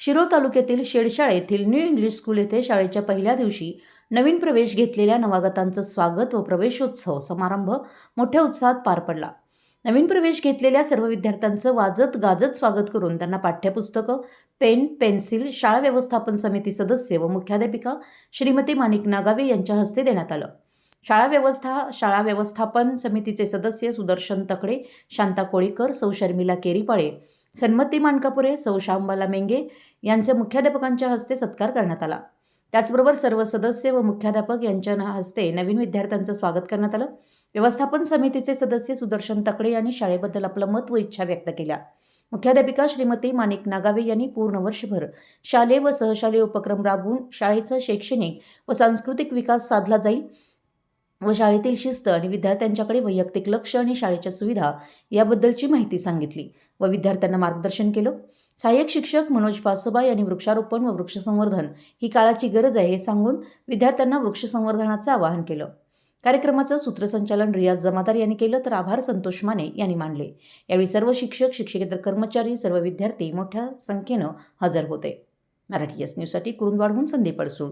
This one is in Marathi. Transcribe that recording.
शिरो तालुक्यातील शेडशाळे येथील न्यू इंग्लिश स्कूल येथे शाळेच्या पहिल्या दिवशी नवीन प्रवेश घेतलेल्या नवागतांचं स्वागत व प्रवेशोत्सव समारंभ मोठ्या उत्साहात पार पडला. नवीन प्रवेश घेतलेल्या सर्व विद्यार्थ्यांचं वाजत गाजत स्वागत करून त्यांना पाठ्यपुस्तकं पेन पेन्सिल शाळा व्यवस्थापन समिती सदस्य व मुख्याध्यापिका श्रीमती माणिक नागावे यांच्या हस्ते देण्यात आलं. शाळा व्यवस्था शाळा व्यवस्थापन समितीचे सदस्य सुदर्शन तकडे शांता कोळीकर सौ शर्मिला केरीपाळे सन्मती मानकापुरे सौ शांबाला मेंगे यांचे मुख्याध्यापकांच्या हस्ते सत्कार करण्यात आला. त्याचबरोबर सर्व सदस्य व मुख्याध्यापक यांच्या हस्ते नवीन विद्यार्थ्यांचं स्वागत करण्यात आलं. व्यवस्थापन समितीचे सदस्य सुदर्शन तकडे यांनी शाळेबद्दल आपलं मत व इच्छा व्यक्त केल्या. मुख्याध्यापिका श्रीमती माणिक नागावे यांनी पूर्ण वर्षभर शालेय व सहशालेय उपक्रम राबवून शाळेचा शैक्षणिक व सांस्कृतिक विकास साधला जाईल. व शाळेतील शिस्त आणि विद्यार्थ्यांच्याकडे वैयक्तिक लक्ष आणि शाळेच्या सुविधा याबद्दलची माहिती सांगितली व विद्यार्थ्यांना मार्गदर्शन केलं. सहाय्यक शिक्षक मनोज पासोबा यांनी वृक्षारोपण व वृक्षसंवर्धन ही काळाची गरज आहे हे सांगून विद्यार्थ्यांना वृक्षसंवर्धनाचं आवाहन केलं. कार्यक्रमाचं सूत्रसंचालन रियाज जमादार यांनी केलं तर आभार संतोष माने यांनी मानले. यावेळी सर्व शिक्षक शिक्षकेतर कर्मचारी सर्व विद्यार्थी मोठ्या संख्येनं हजर होते. मराठी एस न्यूजसाठी कुरुंदवाडहून संदीप अडसूळ.